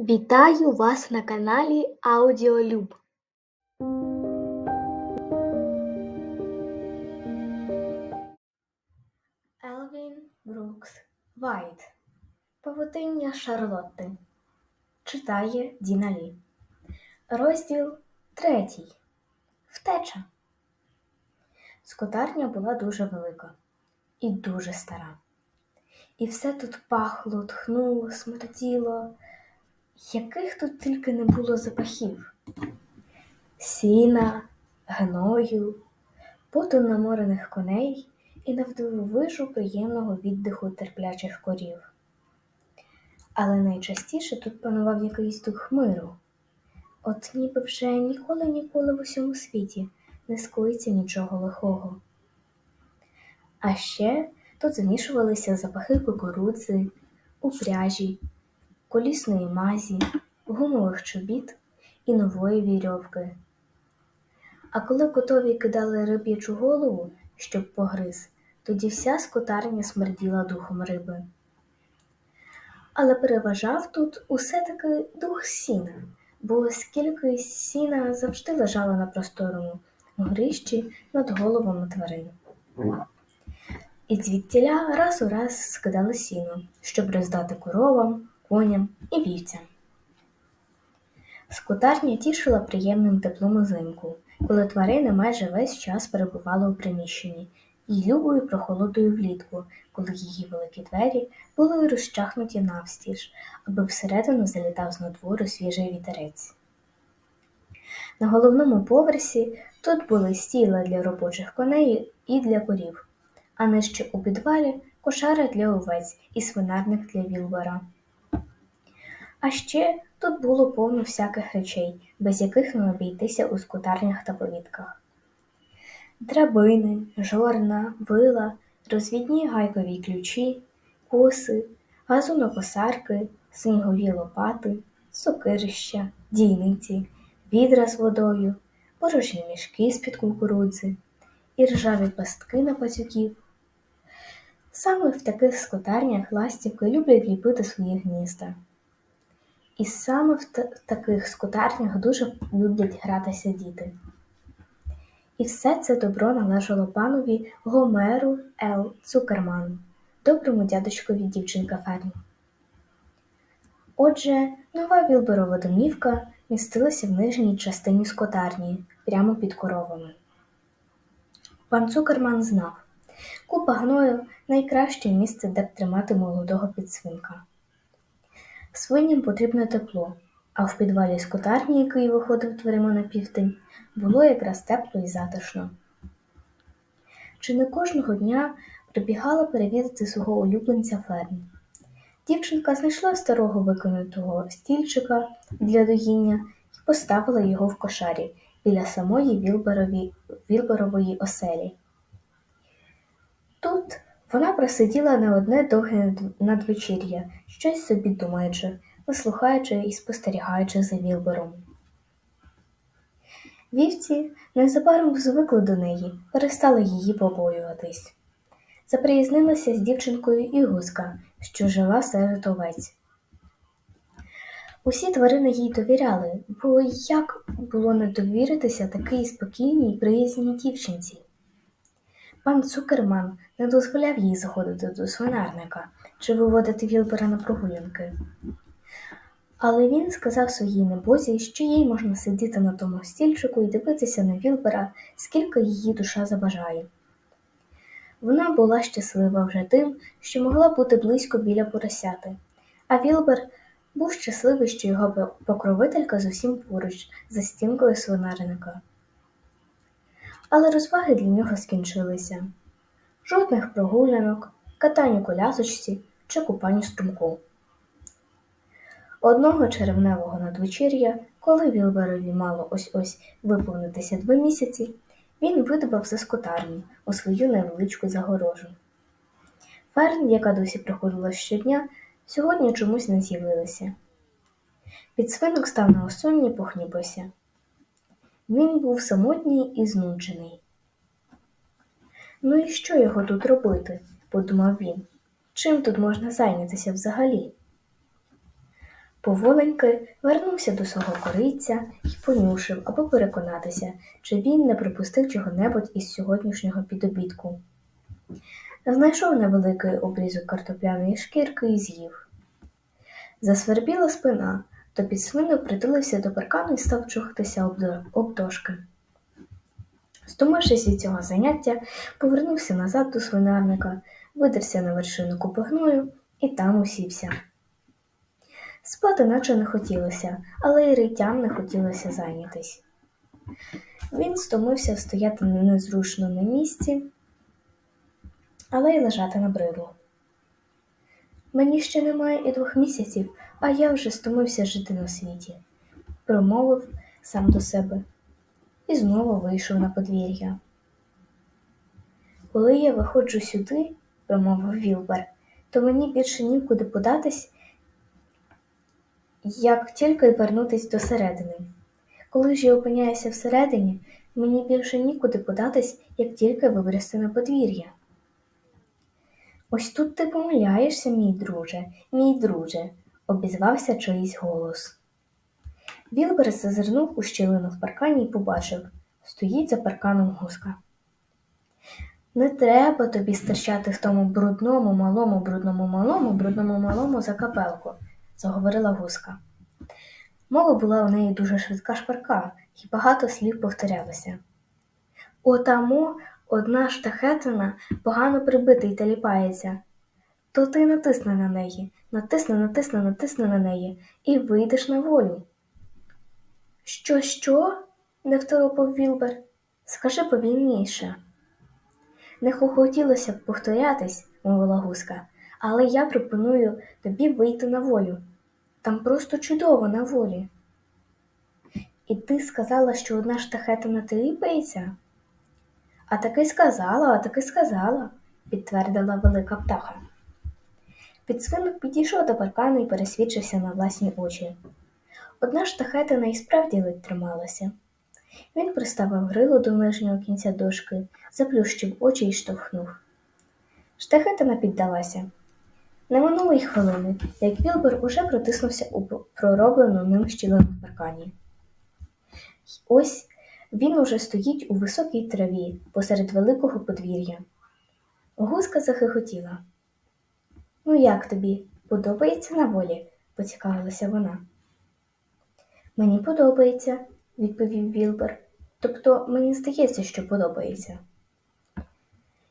Вітаю вас на каналі Аудіолюб. Елвін Брукс Вайт. Павутиння Шарлотти. Читає Діна Лі. Розділ третій. Втеча. Скотарня була дуже велика і дуже стара. І все тут пахло, тхнуло, смерділо, яких тут тільки не було запахів сіна, гною, поту наморених коней і навдивовижу приємного віддиху терплячих корів. Але найчастіше тут панував якийсь дух миру. От ніби вже ніколи ніколи в усьому світі не скоїться нічого лихого. А ще тут змішувалися запахи кукурудзи, упряжі, колісної мазі, гумових чобіт і нової вірьовки. А коли котові кидали риб'ячу голову, щоб погриз, тоді вся скотарня смерділа духом риби. Але переважав тут усе таки дух сіна, бо скільки сіна завжди лежало на просторому горищі над головами тварин. І звідтіля раз у раз скидали сіно, щоб роздати коровам, коням і вівцям. Скотарня тішила приємним теплом узимку, коли тварини майже весь час перебували у приміщенні, і любою прохолодою влітку, коли її великі двері були розчахнуті навстіж, аби всередину залітав з надвору свіжий вітерець. На головному поверсі тут були стіла для робочих коней і для корів, а нижче у підвалі кошара для овець і свинарник для вілбера. А ще тут було повно всяких речей, без яких не обійтися у скутарнях та повітках. Драбини, жорна, вила, розвідні гайкові ключі, коси, газонокосарки, снігові лопати, сокирища, дійниці, відра з водою, порожні мішки з-під кукурудзи і ржаві пастки на пацюків. Саме в таких скотарнях ластівки люблять ліпити свої гнізда. І саме в та- таких скотарнях дуже люблять гратися діти. І все це добро належало панові Гомеру Л. Цукерману, доброму дядечкові дівчинка фермі. Отже, нова Вілберова домівка містилася в нижній частині скотарні, прямо під коровами. Пан Цукерман знав, купа гною найкраще місце, де б тримати молодого підсвинка. Свиням потрібно тепло, а в підвалі скотарні, який виходив дверима на південь, було якраз тепло і затишно. Чи не кожного дня прибігала перевідати свого улюбленця фермі. Дівчинка знайшла старого викинутого стільчика для доїння і поставила його в кошарі біля самої Вілберової оселі. Тут вона просиділа на одне довге надвечір'я, щось собі думаючи, вислухаючи і спостерігаючи за Вілбером. Вівці незабаром звикли до неї, перестали її побоюватись. Заприязнилася з дівчинкою і гуска, що жила серед овець. Усі тварини їй довіряли, бо як було не довіритися такій спокійній приязній дівчинці? Пан Цукерман не дозволяв їй заходити до свинарника чи виводити Вілбера на прогулянки. Але він сказав своїй небозі, що їй можна сидіти на тому стільчику і дивитися на Вілбера, скільки її душа забажає. Вона була щаслива вже тим, що могла бути близько біля поросяти, а Вілбер був щасливий, що його покровителька зовсім поруч, за стінкою свинарника. Але розваги для нього скінчилися. Жодних прогулянок, катань у колясочці чи купань у струмку. Одного червневого надвечір'я, коли Вілберові мало ось-ось виповнитися два місяці, він видобав за скотарню у свою невеличку загорожу. Ферн, яка досі приходила щодня, сьогодні чомусь не з'явилася. Підсвинок став на осонні похніпився. Він був самотній і знуджений. Ну і що його тут робити? подумав він. Чим тут можна зайнятися взагалі? Поволеньки вернувся до свого кориця і понюшив, аби переконатися, чи він не припустив чого-небудь із сьогоднішнього підобідку. Знайшов невеликий обрізок картопляної шкірки і з'їв. Засвербіла спина, то підсвинок притулився до паркану і став чухатися об, до- об дошки. Стомившись від цього заняття, повернувся назад до свинарника, видерся на вершину купи гною і там усівся. Спати наче не хотілося, але й риттям не хотілося зайнятись. Він стомився стояти на незручно на місці, але й лежати набридло. Мені ще немає і двох місяців, а я вже стомився жити на світі, промовив сам до себе і знову вийшов на подвір'я. Коли я виходжу сюди, промовив Вілбер, то мені більше нікуди податись, як тільки вернутись до середини. Коли ж я опиняюся всередині, мені більше нікуди податись, як тільки вибрести на подвір'я. Ось тут ти помиляєшся, мій друже, мій друже, обізвався чиїсь голос. Вілбер зазирнув у щілину в паркані і побачив стоїть за парканом гуска. Не треба тобі стирчати в тому брудному, малому, брудному, малому, брудному малому за капелку, заговорила гуска. Мова була у неї дуже швидка шпарка, і багато слів повторялося. Отамо одна штахетина погано прибита й теліпається. То ти натисни на неї, натисни, натисни, натисни на неї і вийдеш на волю. Що, що? не второпав Вілбер. Скажи повільніше. Не хотілося б повторятись, мовила гуска, але я пропоную тобі вийти на волю. Там просто чудово на волі. І ти сказала, що одна штахета не теліпається? А таки сказала, а таки сказала, підтвердила велика птаха. Підсвинок підійшов до паркану і пересвідчився на власні очі. Одна штахетина і справді ледь трималася. Він приставив грило до нижнього кінця дошки, заплющив очі і штовхнув. Штахетина піддалася. Не минуло й хвилини, як Вілбер уже протиснувся у пророблену ним щілину в паркані. Ось він уже стоїть у високій траві посеред великого подвір'я. Гуска захихотіла. Ну, як тобі? Подобається на волі? поцікавилася вона. Мені подобається, відповів Вілбер. Тобто мені здається, що подобається.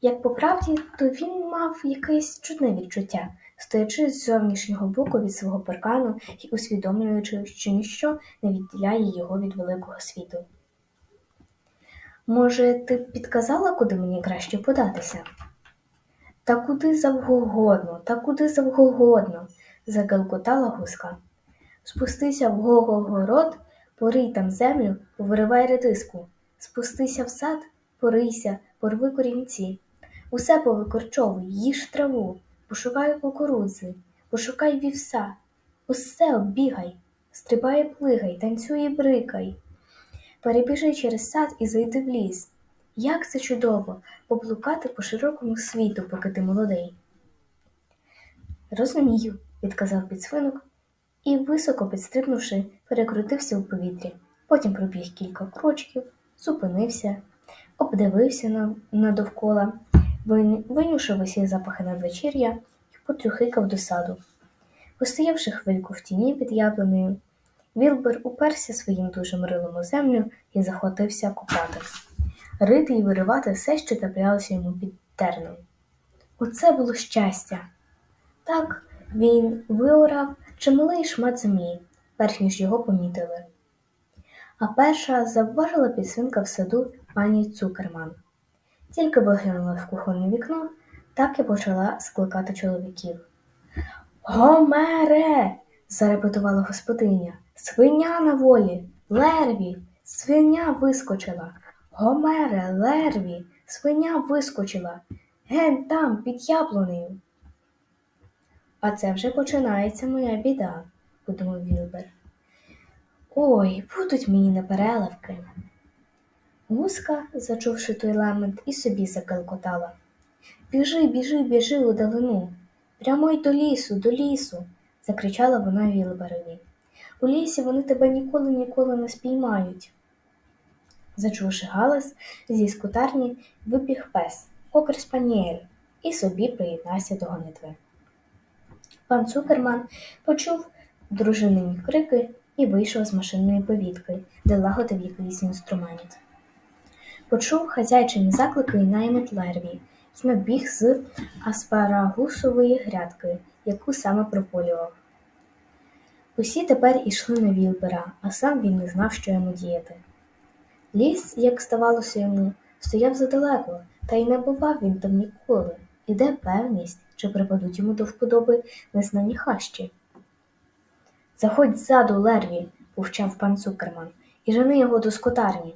Як по правді, то він мав якесь чудне відчуття, стоячи з зовнішнього боку від свого паркану і усвідомлюючи, що ніщо не відділяє його від великого світу. Може, ти б підказала, куди мені краще податися? Та куди завгодно, та куди завгодно, загалкотала гуска. Спустися в Гого-город, порий там землю, повиривай редиску. Спустися в сад, порийся, порви корінці. Усе повикорчовуй, їж траву, пошукай кукурудзи, пошукай вівса. Усе оббігай, стрибай, плигай, танцюй і брикай. Перебіжи через сад і зайди в ліс. Як це чудово поблукати по широкому світу, поки ти молодий. Розумію, відказав підсвинок і, високо підстрибнувши, перекрутився у повітрі. Потім пробіг кілька крочків, зупинився, обдивився на, на довкола, винюшив усі запахи надвечір'я і потрюхикав до саду. Постоявши хвильку в тіні під яблунею, Вілбер уперся своїм дужим рилом у землю і захватився копати. Рити й виривати все, що траплялося йому під терном. Оце було щастя. Так він виорав чималий шмат землі, перш ніж його помітили. А перша завважила підсвинка в саду пані Цукерман. Тільки виглянула в кухонне вікно, так і почала скликати чоловіків. Гомере. зарепетувала господиня. Свиня на волі, лерві, свиня вискочила. Гомере, лерві, свиня вискочила. Ген там, під яблунею. А це вже починається моя біда, подумав Вілбер. Ой, будуть мені непереливки. Гуска, зачувши той ламент, і собі закалкотала. Біжи, біжи, біжи у далину. Прямо й до лісу, до лісу. закричала вона Вілберові. У лісі вони тебе ніколи ніколи не спіймають. Зачувши галас, зі скутарні вибіг пес, кокер спаніель, і собі приєднався до гонитви. Пан Цукерман почув дружинині крики і вийшов з машинної повітки, де лагодив якийсь інструмент. Почув хазяйчині заклики і наймит лерві, й набіг з аспарагусової грядки, яку саме прополював. Усі тепер ішли на Вілбера, а сам він не знав, що йому діяти. Ліс, як здавалося йому, стояв задалеко, та й не бував він там ніколи. І де певність, чи припадуть йому до вподоби незнані хащі. Заходь ззаду, Лерві, повчав пан Цукерман, і жени його до скотарні.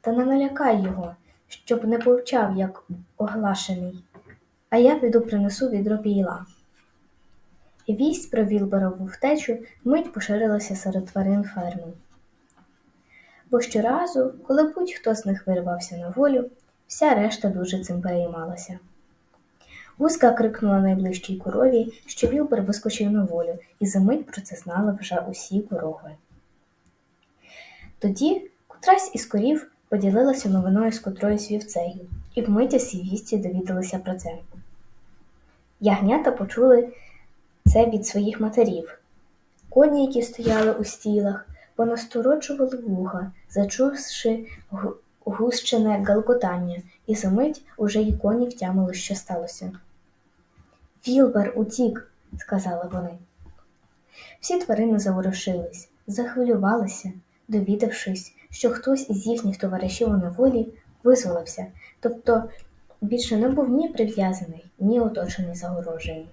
Та не налякай його, щоб не повчав, як оглашений, а я піду принесу відро пійла. Вість про Вілберову втечу мить поширилася серед тварин ферми. Бо щоразу, коли будь-хто з них вирвався на волю, вся решта дуже цим переймалася. Гуска крикнула найближчій корові, що Вілбер вискочив на волю, і за мить про це знали вже усі корови. Тоді котрась із корів поділилася новиною з котроюсь вівцею, і вмить усі вісті довідалися про це. Ягнята почули це від своїх матерів. Коні, які стояли у стілах, понастороджували вуха, зачувши гущене галкотання, і за мить уже й коні втямили, що сталося. Вілбер утік, сказали вони. Всі тварини заворушились, захвилювалися, довідавшись, що хтось із їхніх товаришів у неволі визволився, тобто більше не був ні прив'язаний, ні оточений загорожею.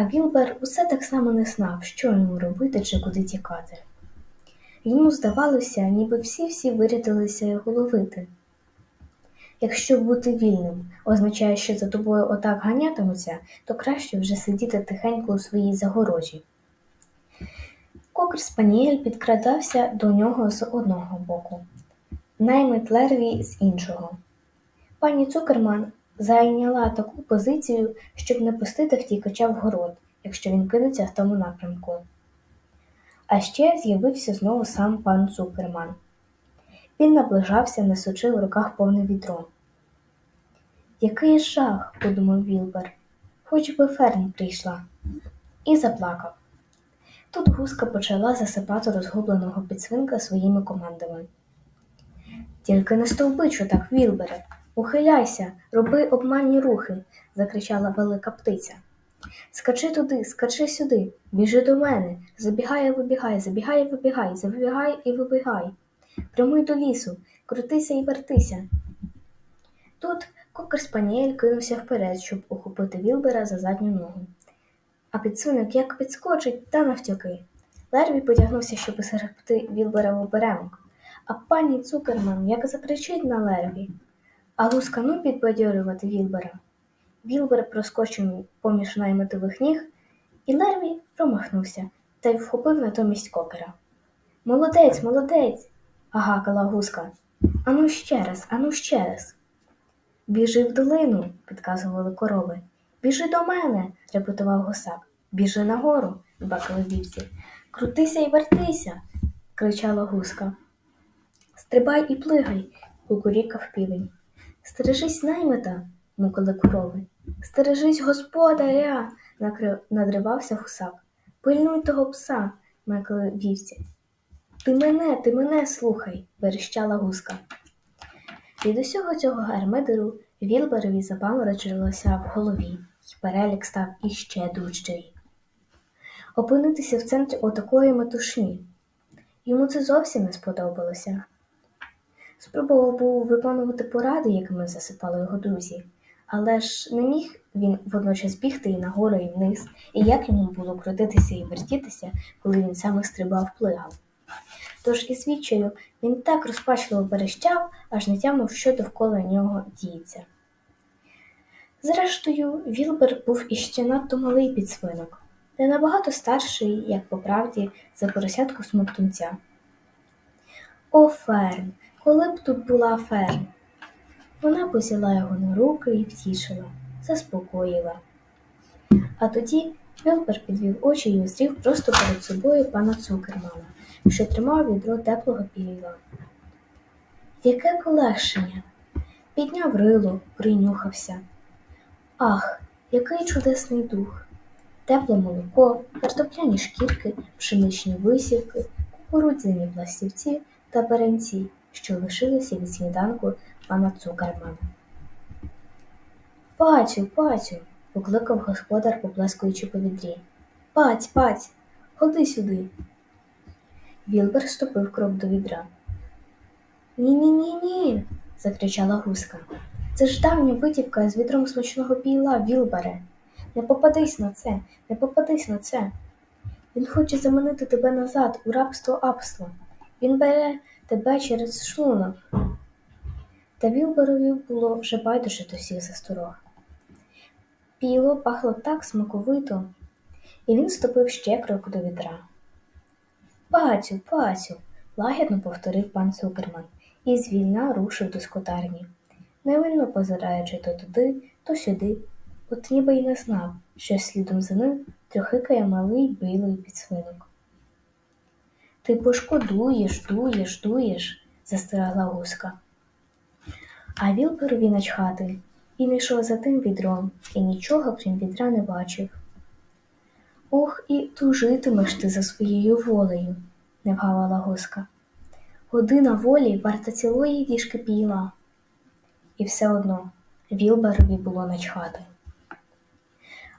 А Вілбер усе так само не знав, що йому робити чи куди тікати. Йому здавалося, ніби всі-всі вирядилися його ловити. Якщо бути вільним означає, що за тобою отак ганятимуться, то краще вже сидіти тихенько у своїй загорожі. Кокер Спаніель підкрадався до нього з одного боку, наймит Лерві з іншого. Пані Цукерман зайняла таку позицію, щоб не пустити втікача в город, якщо він кинеться в тому напрямку. А ще з'явився знову сам пан Цукерман. Він наближався, несучи в руках повне відро. Який жах, подумав Вілбер, хоч би Ферн прийшла, і заплакав. Тут гуска почала засипати розгубленого підсвинка своїми командами. Тільки не стовбичу так, Вілбере, ухиляйся, роби обманні рухи, закричала велика птиця. Скачи туди, скачи сюди, біжи до мене, забігай і вибігай, забігай вибігай, забігай і вибігай. Прямуй до лісу, крутися і вертися. Тут кокер спаніель кинувся вперед, щоб ухопити Вілбера за задню ногу. А підсунок як підскочить та навтяки. Лерві потягнувся, щоб сгребти Вілбера в оберемок, а пані Цукерман як закричить на Лерві. А гуска ну підбадьорювати Вілбера. Вілбер проскочив поміж наймитових ніг, і Лерві промахнувся та й вхопив натомість кокера. Молодець, молодець. агакала гуска. Ану ще раз, ану ще раз. Біжи в долину, підказували корови. Біжи до мене, репетував гусак. Біжи нагору, бакали вівці. Крутися і вертися, кричала гуска. Стрибай і плигай, кукурікав півень. Стережись наймита, мукали корови. Стережись господаря, надривався гусак. Пильнуй того пса, мекали вівці. Ти мене, ти мене слухай, верещала гуска. Від усього цього гармидеру Вілберові запаморочилося в голові, і перелік став іще дужчий. Опинитися в центрі отакої метушні. Йому це зовсім не сподобалося. Спробував був виконувати поради, якими засипали його друзі, але ж не міг він водночас бігти і нагору, і вниз, і як йому було крутитися і вертітися, коли він саме стрибав плигав. Тож із відчаю він так розпачливо верещав, аж не тямив, що довкола нього діється. Зрештою, Вілбер був іще надто малий підсвинок, не набагато старший, як по правді, за поросятку смоктунця. О, Ферн, коли б тут була Ферн? Вона посіла його на руки і втішила, заспокоїла. А тоді Вілбер підвів очі і узрів просто перед собою пана Цукермана, що тримав відро теплого піва. Яке полегшення! Підняв рило, принюхався. Ах, який чудесний дух! Тепле молоко, картопляні шкірки, пшеничні висівки, кукурудзяні пластівці та перенці, що лишилися від сніданку пана Цукермана. Пацю, пацю, покликав господар, поплескуючи по відрі. Паць, паць, ходи сюди. Вілбер ступив крок до відра. Ні, ні, ні, ні. закричала гуска. Це ж давня витівка з вітром смачного пійла, Вілбере. Не попадись на це, не попадись на це. Він хоче заманити тебе назад у рабство апство. Він бере тебе через шлунок. Та Вілберові було вже байдуже до всіх засторог. Піло пахло так смаковито, і він ступив ще крок до відра. Пацю, пацю, лагідно повторив пан Цукерман і звільна рушив до скотарні, невинно позираючи то туди, то сюди, от ніби й не знав, що слідом за ним трьохикає малий білий підсвинок. Ти пошкодуєш, дуєш, дуєш, застирала гуска. А Вілперові начхати і не йшов за тим відром, і нічого, крім відра, не бачив. Ох, і тужитимеш ти за своєю волею, не вгавала гуска. Година волі варта цілої діжки піла. І все одно Вілберові було начхати.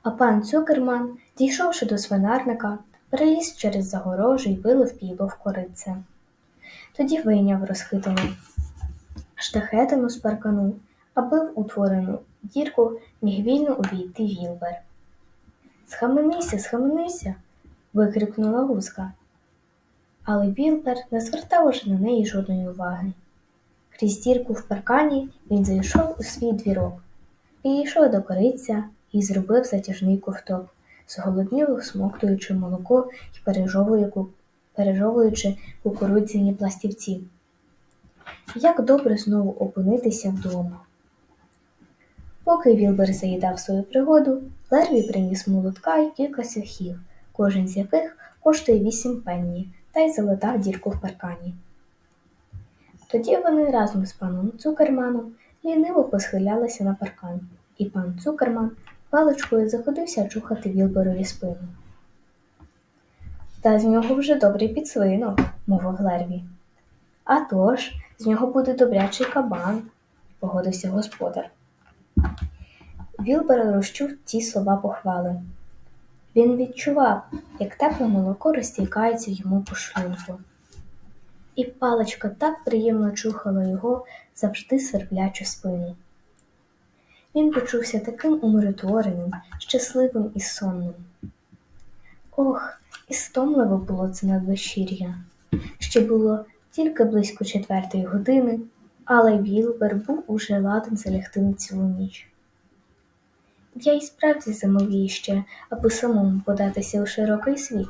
А пан Цукерман, дійшовши до свинарника, переліз через загорожу й вилив піло в корице. Тоді вийняв розхитану штахетину з паркану, аби в утворену дірку міг вільно увійти Вілбер. Схаменися, схаменися. викрикнула гуска. Але Вілбер не звертав уже на неї жодної уваги. Крізь дірку в паркані він зайшов у свій двірок, підійшов до кориця і зробив затяжний ковток, зголодніло смоктуючи молоко і пережовуючи, кукурудзяні пластівці. Як добре знову опинитися вдома. Поки Вілбер заїдав свою пригоду, Лерві приніс молотка й кілька сухів, кожен з яких коштує вісім пенні, та й залатав дірку в паркані. Тоді вони разом з паном Цукерманом ліниво посхилялися на паркан, і пан Цукерман паличкою заходився чухати Вілберові спину. Та з нього вже добрий підсвинок, мовив Лерві. «А тож, з нього буде добрячий кабан, погодився господар. Вілбер розчув ті слова похвали. Він відчував, як тепле молоко розтікається йому по шлунку. І паличка так приємно чухала його завжди сверблячу спину. Він почувся таким умиротвореним, щасливим і сонним. Ох, і стомливо було це надвечір'я. Ще було тільки близько четвертої години, але Вілбер був уже ладен залягти на цілу ніч. Я й справді замовію ще, аби самому податися у широкий світ,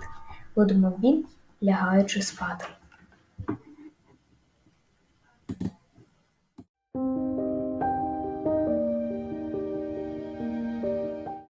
подумав він, лягаючи спати.